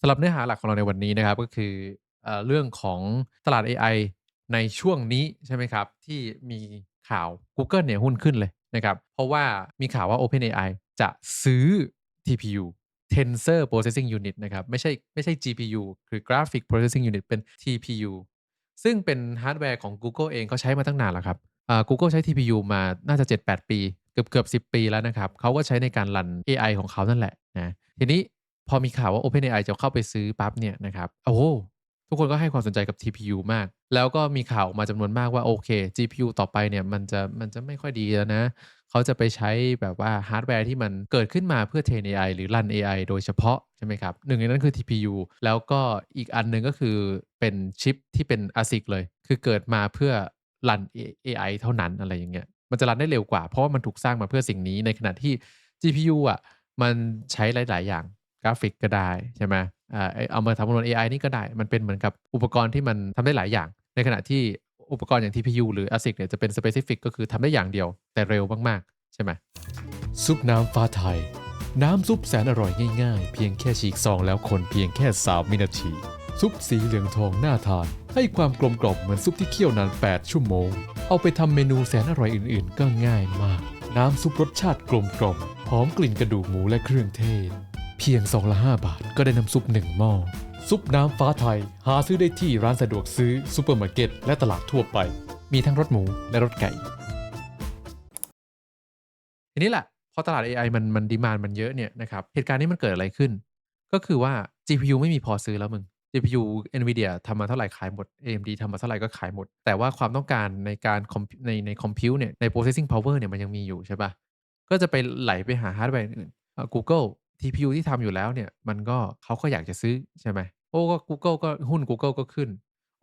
สำหรับเนื้อหาหลักของเราในวันนี้นะครับ ก็คือเอเรื่องของตลาดเอไอในช่วงนี้ใช่ไหมครับ ที่มีข่าว Google เนี่ยหุ้นขึ้นเลยนะครับ เพราะว่ามีข่าวว่า OpenAI จะซื้อ TPU Tensor Processing Unit นะครับ ไม่ใช่ไม่ใช่ GPU คือ Graphic Processing Unit เป็น TPU ซึ่งเป็นฮาร์ดแวร์ของ Google เองเขาใช้มาตั้งนานแล้วครับอ่า Google ใช้ TPU มาน่าจะ 7-8 ปี เกือบเกือบ10 ปีแล้วนะครับเขาก็ใช้ในการรันเอไอของเขานั่นแหละนะทีนี้ พอมีข่าวว่า OpenAI จะเข้าไปซื้อปั๊บเนี่ยนะครับโอ้ทุกคนก็ให้ความสนใจกับ TPU มาก แล้วก็มีข่าวออกมาจำนวนมากว่าโอเค GPU ต่อไปเนี่ยมันจะมันจะไม่ค่อยดีแล้วนะ เขาจะไปใช้แบบว่าฮาร์ดแวร์ที่มันเกิดขึ้นมาเพื่อเทรนเอไอหรือรันเอไอโดยเฉพาะใช่ไหมครับ หนึ่งในนั้นคือ TPU แล้วก็อีกอันหนึ่งก็คือเป็นชิปที่เป็น ASIC เลย คือเกิดมาเพื่อรันเอเอไอเท่านั้นอะไรอย่างเงี้ย มันจะรันได้เร็วกว่า เพราะว่ามันถูกสร้างมาเพื่อสิ่งนี้ในขณะที่ GPU อะมันใช้หลาย ๆ อย่าง กราฟิกก็ได้ใช่ไหมอ่อเอามาทำคำนวณ AI นี่ก็ได้ มันเป็นเหมือนกับอุปกรณ์ที่มันทำได้หลายอย่าง ในขณะที่อุปกรณ์อย่าง TPU หรือ ASIC เนี่ยจะเป็น specific ก็คือทำได้อย่างเดียว แต่เร็วมากๆ ใช่ไหมซุปน้ำฟ้าไทย น้ำซุปแสนอร่อยง่ายๆ เพียงแค่ฉีกซองแล้วคนเพียงแค่ 3 วินาที ซุปสีเหลืองทองน่าทาน ให้ความกลมกล่อมเหมือนซุปที่เคี่ยวนาน 8 ชั่วโมง เอาไปทำเมนูแสนอร่อยอื่นๆ ก็ง่ายมาก น้ำซุปรสชาติกลมกล่อมหอมกลิ่นกระดูกหมูและเครื่องเทศ เพียงซองละ 5 บาท ก็ได้น้ำซุปหนึ่งหม้อ ซุปน้ำฟ้าไทย หาซื้อได้ที่ร้านสะดวกซื้อซูเปอร์มาร์เก็ตและตลาดทั่วไป มีทั้งรสหมูและรสไก่ ทีนี้แหละพอตลาด AI มันมันดีมานมันเยอะเนี่ยนะครับเหตุการณ์นี้มันเกิดอะไรขึ้น ก็คือว่า GPU ไม่มีพอซื้อแล้วมึง GPU NVIDIA ทำมาเท่าไหร่ขายหมด AMD ทำมาเท่าไหร่ก็ขายหมด แต่ว่าความต้องการในการในในคอมพิวเนี่ยใน processing power เนี่ยมันยังมีอยู่ใช่ปะก็จะไปไหลไปหาฮาร์ดแวร์อื่น Google TPU ที่ทำอยู่แล้วเนี่ย มันก็เขาก็อยากจะซื้อใช่ไหมโอ้ก็ Google ก็หุ้น Google ก็ขึ้น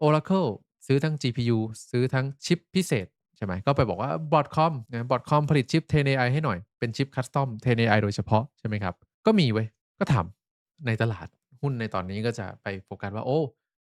Oracle ซื้อทั้ง GPU ซื้อทั้งชิปพิเศษใช่ไหมก็ไปบอกว่า Broadcom นะ Broadcom ผลิตชิป Train AI ให้หน่อยเป็นชิปคัสตอม Train AI โดยเฉพาะใช่ไหมครับ ก็มีเว้ยก็ทำในตลาดหุ้นในตอนนี้ก็จะไปโฟกัสว่าโอ้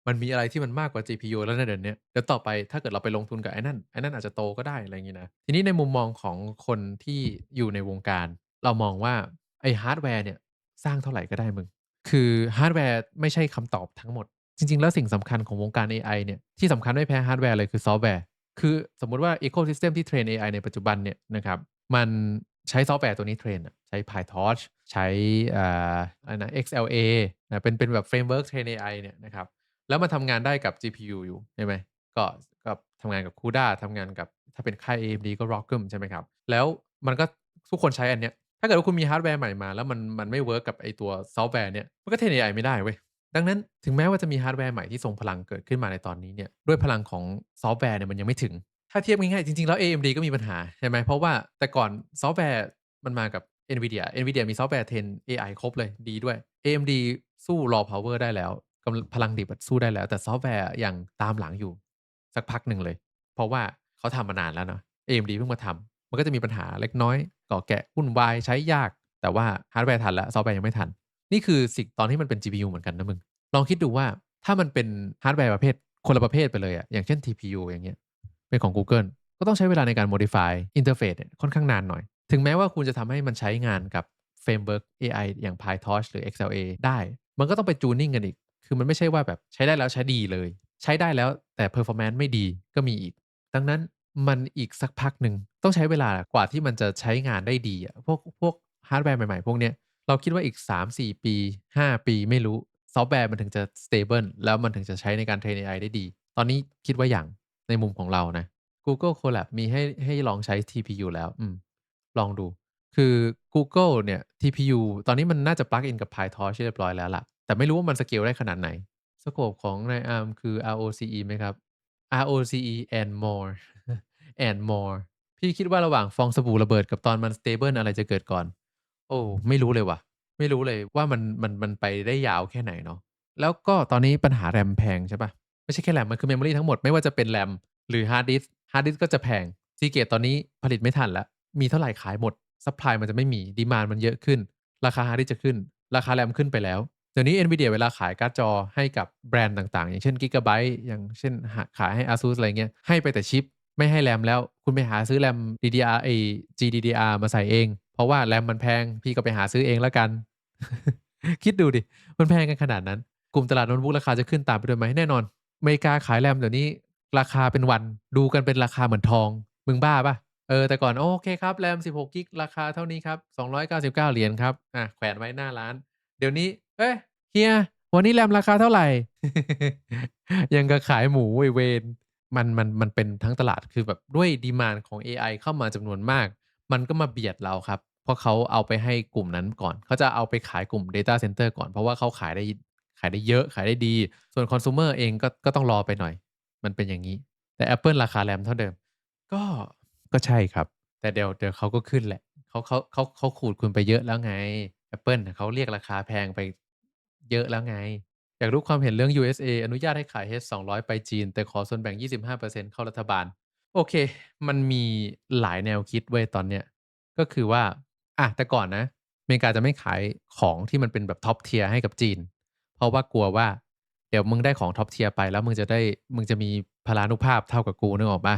มันมีอะไรที่มันมากกว่า GPU แล้วในเดี๋ยวเนี้เดี๋ยวต่อไปถ้าเกิดเราไปลงทุนกับไอ้นั่นไอ้นั่นอาจจะโตก็ได้อะไรอย่างงี้นะทีนี้ในมุมมองของคนที่อยู่ในวงการ เรามองว่าไอ้ฮาร์ดแวร์เนี่ย สร้างเท่าไหร่ก็ได้มึง คือฮาร์ดแวร์ไม่ใช่คำตอบทั้งหมด จริง ๆ แล้วสิ่งสำคัญของวงการเอไอเนี่ยที่สำคัญไม่แพ้ฮาร์ดแวร์เลยคือซอฟต์แวร์ คือสมมุติว่า Ecosystem ที่เทรนเอไอในปัจจุบันเนี่ยนะครับมันใช้ซอฟต์แวร์ตัวนี้เทรนใช้ PyTorch ใช้อ่อะไรนะ XLA นะเป็นเป็นแบบเฟรมเวิร์กเทรนเอไอเนี่ยนะครับแล้วมันทำงานได้กับ GPU อยู่ใช่ไหมก็ก็ทำงานกับ CUDA ทำงานกับถ้าเป็นค่าย AMD ก็ ROCm ใช่ไหมครับ แล้วมันก็ทุกคนใช้อันเนี้ย ถ้าเกิดว่าคุณมีฮาร์ดแวร์ใหม่มา แล้วมันมันไม่เวิร์กกับไอตัวซอฟต์แวร์เนี่ยมันก็เทรนเอไอไม่ได้เว้ยดังนั้นถึงแม้ว่าจะมีฮาร์ดแวร์ใหม่ที่ทรงพลังเกิดขึ้นมาในตอนนี้เนี่ยด้วยพลังของซอฟต์แวร์เนี่ยมันยังไม่ถึง ถ้าเทียบง่ายๆจริงๆแล้ว AMD ก็มีปัญหาใช่ไหมเพราะว่าแต่ก่อนซอฟต์แวร์มันมากับ NVIDIA NVIDIA มีซอฟต์แวร์เทรน AI ครบเลยดีด้วย AMD สู้ raw power ได้แล้วกำพลังดิบสู้ได้แล้ว แต่ซอฟต์แวร์ยังตามหลังอยู่ สักพักหนึ่งเลย เพราะว่าเขาทำมานานแล้วเนาะ AMD เพิ่งมาทำมันก็จะมีปัญหาเล็กน้อย ก่อแกะวุ่นวายใช้ยาก แต่ว่าฮาร์ดแวร์ทันแล้วซอฟต์แวร์ยังไม่ทัน นี่คือสิ่งตอนที่มันเป็น GPU เหมือนกันนะมึง ลองคิดดูว่าถ้ามันเป็นฮาร์ดแวร์ประเภทคนละประเภทไปเลยอะอย่างเช่น TPU อย่างเงี้ยเป็นของ Google ก็ต้องใช้เวลาในการ modify interface เนี่ยค่อนข้างนานหน่อย ถึงแม้ว่าคุณจะทำให้มันใช้งานกับเฟรมเวิร์ก AI อย่าง PyTorch หรือ XLA ได้ มันก็ต้องไปจูนนิ่งกันอีก คือมันไม่ใช่ว่าแบบใช้ได้แล้วใช้ดีเลย ใช้ได้แล้วแต่ performance ไม่ดีก็มีอีก ดังนั้นมันอีกสักพักหนึ่ง ต้องใช้เวลากว่าที่มันจะใช้งานได้ดีอะพวกพวกฮาร์ดแวร์ใหม่ๆ พวกเนี้ยเราคิดว่าอีก 3-4 ปี 5 ปีไม่รู้ซอฟต์แวร์มันถึงจะ stable แล้วมันถึงจะใช้ในการเทรน AI ได้ดี ตอนนี้คิดว่าอย่างในมุมของเรานะ Google Colab มีให้ให้ลองใช้ TPU แล้วอืมลองดู คือ Google เนี่ย TPU ตอนนี้มันน่าจะ plug in กับ PyTorch เรียบร้อยแล้วล่ะ แต่ไม่รู้ว่ามันสเกลได้ขนาดไหนสโกปของใน ARM คือ ROCE ไหมครับ ROCE and more and more พี่คิดว่าระหว่างฟองสบู่ระเบิดกับตอนมัน stable อะไรจะเกิดก่อน โอ้ไม่รู้เลยว่ะ ไม่รู้เลยว่ามันมันมันไปได้ยาวแค่ไหนเนาะแล้วก็ตอนนี้ปัญหาแรมแพงใช่ปะไม่ใช่แค่แรมมันคือเมมโมรีทั้งหมดไม่ว่าจะเป็นแรมหรือฮาร์ดดิสฮาร์ดดิสก็จะแพงซีเกตตอนนี้ผลิตไม่ทันแล้ว มีเท่าไหร่ขายหมดซัพพลายมันจะไม่มีดีมานมันเยอะขึ้น ราคาฮาร์ดดิสจะขึ้น ราคาแรมขึ้นไปแล้วเดี๋ยวนี้ NVIDIA เวลาขายการ์ดจอให้กับแบรนด์ต่างๆ อย่างเช่น Gigabyte อย่างเช่นขายให้ ASUS อะไรเงี้ยให้ไปแต่ชิป ไม่ให้แรมแล้ว คุณไปหาซื้อแรม DDR ไอ้ GDDR มาใส่เอง เพราะว่าแรมมันแพง พี่ก็ไปหาซื้อเองแล้วกัน คิดดูดิ มันแพงกันขนาดนั้น กลุ่มตลาดโน้ตบุ๊กราคาจะขึ้นตามไปด้วยไหม?แน่นอนอเมริกาขาย RAM เดี๋ยวนี้ ราคาเป็นวัน ดูกันเป็นราคาเหมือนทอง มึงบ้าปล่า?เออ แต่ก่อนโอเคครับ RAM 16 กิกราคาเท่านี้ครับ $299 ครับอาแขวนไว้หน้าร้าน เดี๋ยวนี้"เฮ้ยเฮีย วันนี้ RAM ราคาเท่าไหร?"อย่างกับขายหมูไอเวร มันมันมันเป็นทั้งตลาดคือแบบด้วย demand ของเอไอเข้ามาจำนวนมาก มันก็มาเบียดเราครับ เพราะเขาเอาไปให้กลุ่มนั้นก่อน เขาจะเอาไปขายกลุ่ม Data Center ก่อน เพราะว่าเขาขายได้ขายได้เยอะขายได้ดี ส่วน Consumer เองก็ก็ต้องรอไปหน่อย มันเป็นอย่างงี้ แต่แอปเปิลราคา RAM เท่าเดิม ก็ก็ใช่ครับ แต่เดี๋ยวเดี๋ยวเขาก็ขึ้นแหละเขาเขาเขาเขาขูดคุณไปเยอะแล้วไงแอปเปิลเขาเรียกราคาแพงไปเยอะแล้วไง อยากรู้ความเห็นเรื่อง USA อนุญาตให้ขาย H200 ไปจีน แต่ขอส่วนแบ่ง 25%เข้ารัฐบาล โอเค มันมีหลายแนวคิดเว้ตอนเนี้ย ก็คือว่า อะ แต่ก่อนนะอเมริกาจะไม่ขายของที่มันเป็นแบบ Top Tier ให้กับจีน เพราะว่ากลัวว่า เดี๋ยวมึงได้ของ Top Tier ไปแล้วมึงจะได้มึงจะมีพลานุภาพเท่ากับกูนึกออกปล่า?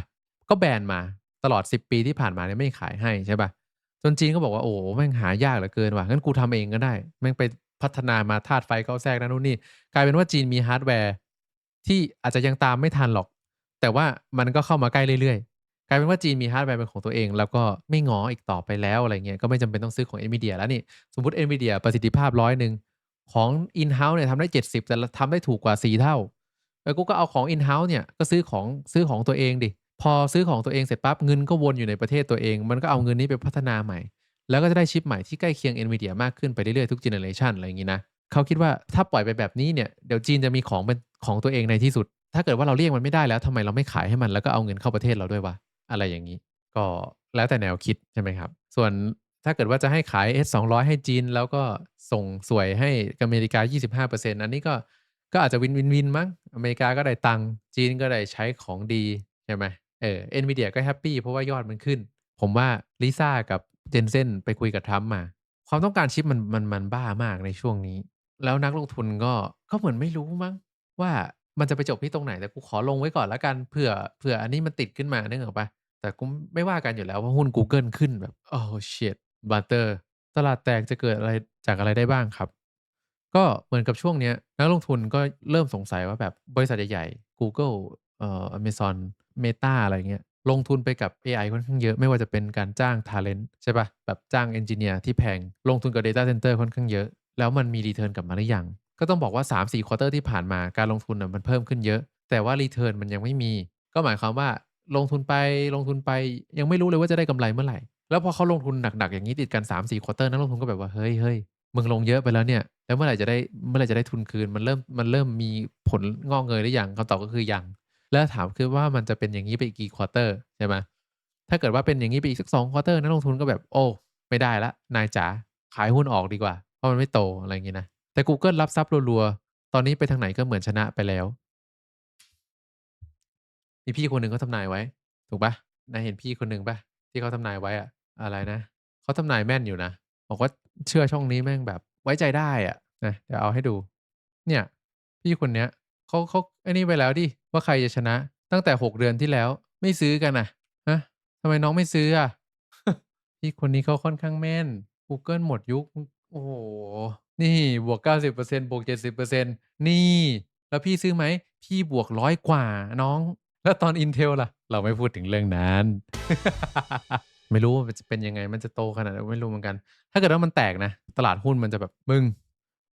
ก็แบนมาตลอด 10 ปีที่ผ่านมาเนี่ยไม่ขายให้ใช่ปล่า?จนจีนก็บอกว่า"โอ้แม่งหายากเหลือเกินว่ะงั้นกูทำเองก็ได้"แม่งไป พัฒนามาธาตุไฟเข้าแทรกนั่นนู่นนี่กลายเป็นว่าจีนมี Hardware ที่อาจจะยังตามไม่ทันหรอก แต่ว่ามันก็เข้ามาใกล้เรื่อยๆ กลายเป็นว่าจีนมี Hardware เป็นของตัวเอง แล้วก็ไม่งออีกต่อไปแล้วอะไรเงี้ยก็ไม่จำเป็นต้องซื้อของ NVIDIA แล้วนี่สมมติ NVIDIA ประสิทธิภาพ100ของ In-house เนี่ยทำได้ 70 แต่เราทำได้ถูกกว่า 4 เท่าเออกูก็เอาของ In-house เนี่ยก็ซื้อของซื้อของตัวเองดิพอซื้อของตัวเองเสร็จปั๊บเงินก็วนอยู่ในประเทศตัวเอง มันก็เอาเงินนี้ไปพัฒนาใหม่ แล้วก็จะได้ชิปใหม่ที่ใกล้เคียง NVIDIA มากขึ้นไปเรื่อยๆทุกเจเนอเรชันอะไรอย่างนี้นะเขาคิดว่าถ้าปล่อยไปแบบนี้เนี่ยเดี๋ยวจีนจะมีของเป็นของตัวเองในที่สุด ถ้าเกิดว่าเราเลี่ยงมันไม่ได้แล้วทำไมเราไม่ขายให้มันแล้วก็เอาเงินเข้าประเทศเราด้วยวะอะไรอย่างงี้ ก็แล้วแต่แนวคิดใช่ไหมครับ ส่วนถ้าเกิดว่าจะให้ขาย H200 ให้จีน แล้วก็ส่งสวยให้อเมริกา 25%อันนี้ก็ก็อาจจะวินๆๆมั้งอเมริกาก็ได้ตังค์จีนก็ได้ใช้ของดีใช่ไหมเออ NVIDIA ก็แฮปปีเพราะว่ายอดมันขึ้น ผมว่า Lisa กับ Jensen ไปคุยกับ Trump มา ความต้องการชิปมันมันมันบ้ามากในช่วงนี้ แล้วนักลงทุนก็ก็เหมือนไม่รู้มั้งว่ามันจะไปจบที่ตรงไหนแต่กูขอลงไว้ก่อนแล้วกันเผื่อเผื่ออันนี้มันติดขึ้นมานึกออกปล่า?แต่ก็ไม่ว่ากันอยู่แล้วว่าหุ้นกูเกิลขึ้นแบบ Oh shit butter ตลาดแตกจะเกิดอะไรจากอะไรได้บ้างครับ ก็เหมือนกับช่วงเนี้ยนักลงทุนก็เริ่มสงสัยว่าแบบบริษัทใหญ่ๆกูเกิลเอ่อ Amazon Meta อะไรเงี้ย ลงทุนไปกับเอไอค่อนข้างเยอะไม่ว่าจะเป็นการจ้างทัลเลนต์ใช่ปล่าแบบจ้าง Engineer ที่แพง ลงทุนกับ Data Center ค่อนข้างเยอะ แล้วมันมีรีเทิร์นกลับมาหรือยัง?ก็ต้องบอกว่า 3-4 ควอเตอร์ที่ผ่านมาการลงทุนมันเพิ่มขึ้นเยอะ แต่ว่ารีเทิร์นมันยังไม่มี ก็หมายความว่าลงทุนไปลงทุนไปยังไม่รู้เลยว่าจะได้กำไรเมื่อไหร่ แล้วพอเขาลงทุนหนักๆอย่างงี้ติดกัน 3-4ควอเตอร์นักลงทุนก็แบบว่า"เฮ้ยๆมึงลงเยอะไปแล้วเนี่ยแล้วเมื่อไหร่จะได้เมื่อไหร่จะได้ทุนคืนมันเริ่มมันเริ่มมีผลงอกเงยหรือยัง?"คำตอบก็คือยัง แล้วถามคือว่ามันจะเป็นอย่างงี้ไปอีกกี่ควอเตอร์ใช่ไหมถ้าเกิดว่าเป็นอย่างงี้ไปอีกสัก2ควอเตอร์นักลงทุนก็แบบ"โอ้ ไม่ได้ล้วนายจ๋าขายหุ้นออกดีกว่า เพราะมันไม่โต"อะไรอย่างี้นะ แต่กูเกิลรับทรัพย์รัวๆ ตอนนี้ไปทางไหนก็เหมือนชนะไปแล้ว มีพี่คนหนึ่งเขาทำนายไว้ ถูกปล่า?นายเห็นพี่คนหนึ่งปล่า?ที่เขาทำนายไว้อะอะไรนะเขาทำนายแม่นอยู่นะบอกว่าเชื่อช่องนี้แม่งแบบไว้ใจได้อะนะเดี๋ยวเอาให้ดู เนี่ย พี่คนเนี้ยเขาเขาไอ้นี่ไว้แล้วดิ ว่าใครจะชนะ ตั้งแต่6เดือนที่แล้ว ไม่ซื้อกันน่ะฮะทำไมน้องไม่ซื้ออะ?พี่คนนี้เขาค่อนข้างแม่นกูเกิลหมดยุค โอ้โฮนี่บวก 90%บวก 70%นี่ แล้วพี่ซื้อไหม?พี่บวก100กว่าน้อง แล้วตอน Intel ล่ะ เราไม่พูดถึงเรื่องนั้น ไม่รู้ว่ามันจะเป็นยังไง มันจะโตขนาดไหนไม่รู้เหมือนกัน ถ้าเกิดว่ามันแตกนะ ตลาดหุ้นมันจะแบบมึง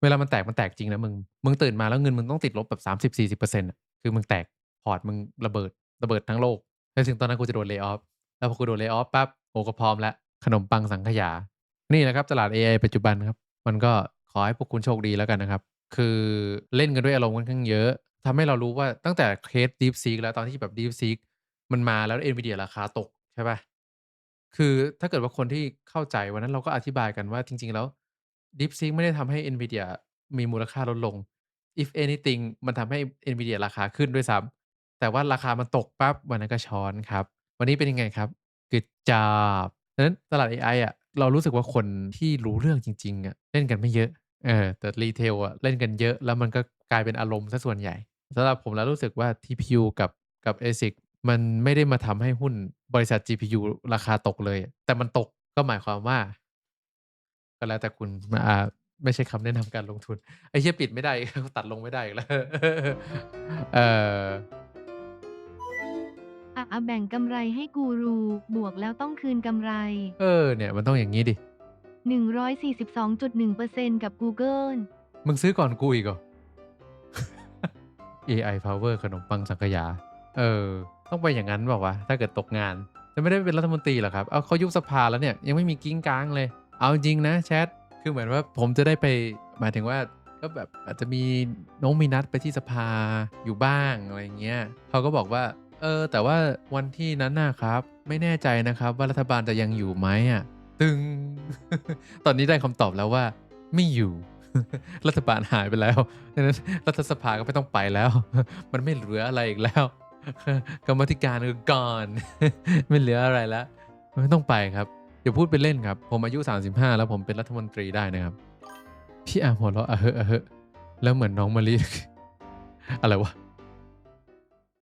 เวลามันแตกมันแตกจริงนะมึง มึงตื่นมาแล้วเงินมึงต้องติดลบแบบ30-40%อร์เซ็นต์คือมึงแตกพอร์ตมึงระเบิดระเบิดทั้งโลกแล้วถึงตอนนั้นกูจะโดน lay off แล้วพอกูโดน lay off ปั๊บโอ้ก็พร้อมแล้วขนมปังสังขยา นี่แหละครับตลาดเอไอปัจจุบันครับ มันก็ขอให้พวกคุณโชคดีแล้วกันนะครับ คือเล่นกันด้วยอารมณ์ค่อนข้างเยอะทำให้เรารู้ว่าตั้งแต่เคส DeepSeek แล้วตอนที่แบบ DeepSeek มันมาแล้ว NVIDIA ราคาตกใช่ปล่าคือถ้าเกิดว่าคนที่เข้าใจวันนั้นเราก็อธิบายกันว่าจริง ๆ แล้ว DeepSeek ไม่ได้ทำให้ NVIDIA มีมูลค่าลดลง If anything มันทำให้ NVIDIA ราคาขึ้นด้วยซ้ำแต่ว่าราคามันตกปั๊บวันนั้นก็ช้อนครับ วันนี้เป็นยังไงครับ Good job ดังนั้นตลาดเอไออะเรารู้สึกว่าคนที่รู้เรื่องจริงๆอะเล่นกันไม่เยอะเออแต่ Retail อะเล่นกันเยอะแล้วมันก็กลายเป็นอารมณ์เสียส่วนใหญ่สำหรับผมแล้วรู้สึกว่า TPU กับกับ ASIC มันไม่ได้มาทำให้หุ้นบริษัท GPU ราคาตกเลย แต่มันตกก็หมายความว่า ก็แล้วแต่คุณมอ่าไม่ใช่คำแนะนำการลงทุน ไอ้เหี้ยปิดไม่ได้อีกตัดลงไม่ได้อีกแล้ว เอ่ออะแบ่งกำไรให้กูรู บวกแล้วต้องคืนกำไร เออ เนี่ย มันต้องอย่างงี้ดิ 142.1%กับกูเกิลมึงซื้อก่อนกูอีกเหรอ AI Power ขนมปังสังขยา เออ ต้องไปอย่างนั้นเปล่าวะ ถ้าเกิดตกงาน จะไม่ได้เป็นรัฐมนตรีเหรอครับ เอาเขายุบสภาแล้วเนี่ย ยังไม่มีกิ้งก้างเลย เอาจริงนะแชทคือเหมือนว่าผมจะได้ไปหมายถึงว่าก็แบบอาจจะมีน้องมีนัดไปที่สภาอยู่บ้างอะไรเงี้ยเขาก็บอกว่าเออแต่ว่าวันที่นั้นนะครับ ไม่แน่ใจนะครับ ว่ารัฐบาลจะยังอยู่ไหมอะตึง ตอนนี้ได้คำตอบแล้วว่า ไม่อยู่ รัฐบาลหายไปแล้วดังนั้นรัฐสภาก็ไม่ต้องไปแล้ว มันไม่เหลืออะไรอีกแล้วกรรมธิการคือก่อน ไม่เหลืออะไรแล้วไม่ต้องไปครับ อย่าพูดไปเล่นครับ ผมอายุ 35 แล้วผมเป็นรัฐมนตรีได้นะครับ พี่อาร์มหัวเราะอะเฮอะอะเฮอะแล้วเหมือนน้องมะลิ อะไรวะ